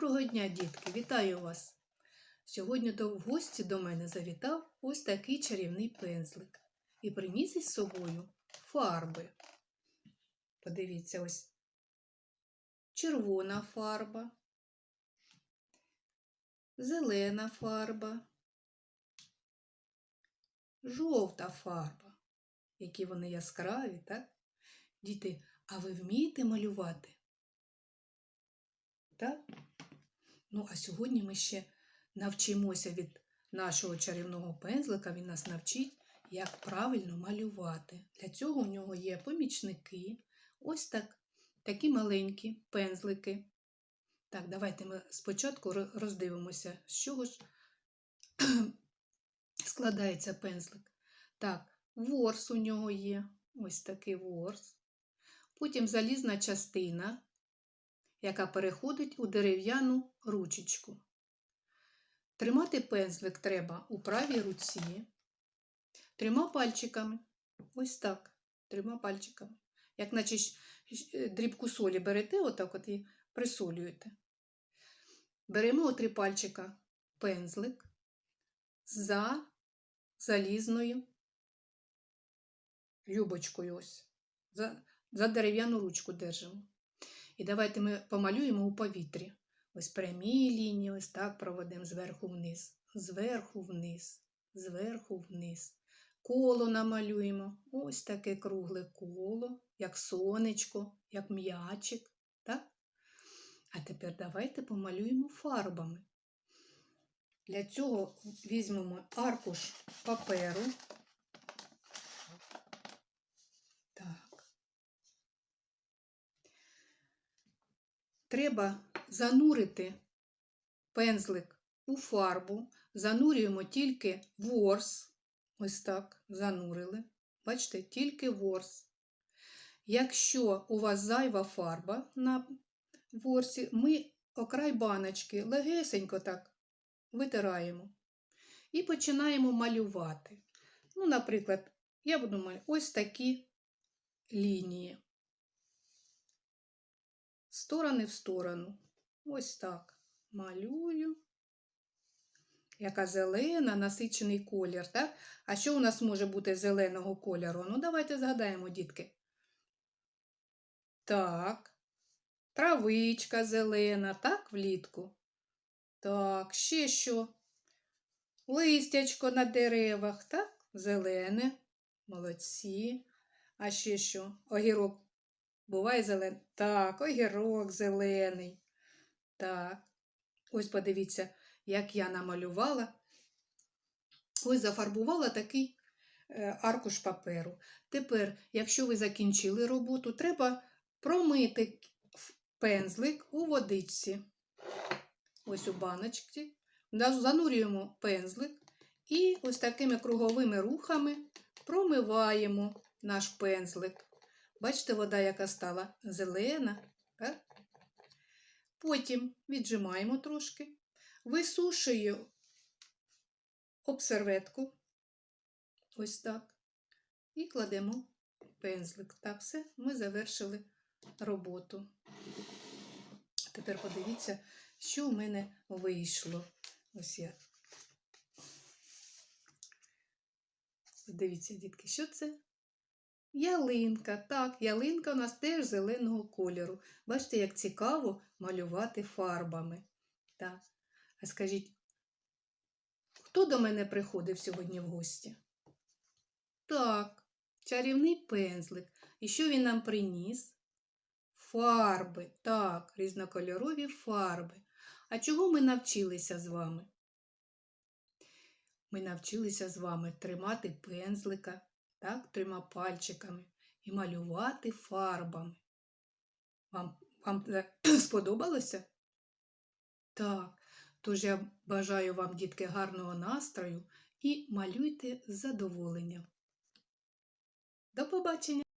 Доброго дня, дітки! Вітаю вас! Сьогодні до в гості до мене завітав ось такий чарівний пензлик і приніс із собою фарби. Подивіться, ось червона фарба, зелена фарба, жовта фарба. Які вони яскраві, так? Діти, а ви вмієте малювати? Так? Ну, а сьогодні ми ще навчимося від нашого чарівного пензлика. Він нас навчить, як правильно малювати. Для цього у нього є помічники. Ось так, такі маленькі пензлики. Так, давайте ми спочатку роздивимося, з чого ж складається пензлик. Так, ворс у нього є. Ось такий ворс. Потім залізна частина яка переходить у дерев'яну ручечку. Тримати пензлик треба у правій руці, трьома пальчиками. Ось так, трьома пальчиками. Як наче щ- дрібку солі берете, отак от і присолюєте. Беремо у три пальчика пензлик за залізною юбочкою. Ось. За, за дерев'яну ручку держимо. І давайте ми помалюємо у повітрі. Ось прямі лінії, ось так проведемо зверху вниз, зверху вниз, зверху вниз. Коло намалюємо. Ось таке кругле коло, як сонечко, як м'ячик. Так? А тепер давайте помалюємо фарбами. Для цього візьмемо аркуш паперу. Так. Треба занурити пензлик у фарбу, занурюємо тільки ворс, ось так, занурили. Бачите, тільки ворс. Якщо у вас зайва фарба на ворсі, ми окрай баночки легесенько так витираємо і починаємо малювати. Ну, наприклад, я буду малювати ось такі лінії сторони в сторону. Ось так. Малюю. Яка зелена, насичений колір, так? А що у нас може бути зеленого кольору? Ну, давайте згадаємо, дітки. Так. Травичка зелена, так, влітку. Так, ще що? Листячко на деревах, так? Зелене. Молодці. А ще що? Огірок Буває зелений. Так, огірок зелений. Так. Ось подивіться, як я намалювала. Ось зафарбувала такий е, аркуш паперу. Тепер, якщо ви закінчили роботу, треба промити пензлик у водичці. Ось у баночці. Занурюємо пензлик і ось такими круговими рухами промиваємо наш пензлик. Бачите, вода, яка стала зелена. Так? Потім віджимаємо трошки, висушую об серветку. Ось так. І кладемо пензлик. Так, все, ми завершили роботу. Тепер подивіться, що у мене вийшло. Ось я. Дивіться, дітки, що це? Ялинка, так, ялинка у нас теж зеленого кольору. Бачите, як цікаво малювати фарбами. Так. А скажіть, хто до мене приходив сьогодні в гості? Так, чарівний пензлик. І що він нам приніс? Фарби, так, різнокольорові фарби. А чого ми навчилися з вами? Ми навчилися з вами тримати пензлика так, трьома пальчиками і малювати фарбами. Вам, вам сподобалося? Так, тож я бажаю вам, дітки, гарного настрою і малюйте з задоволенням. До побачення!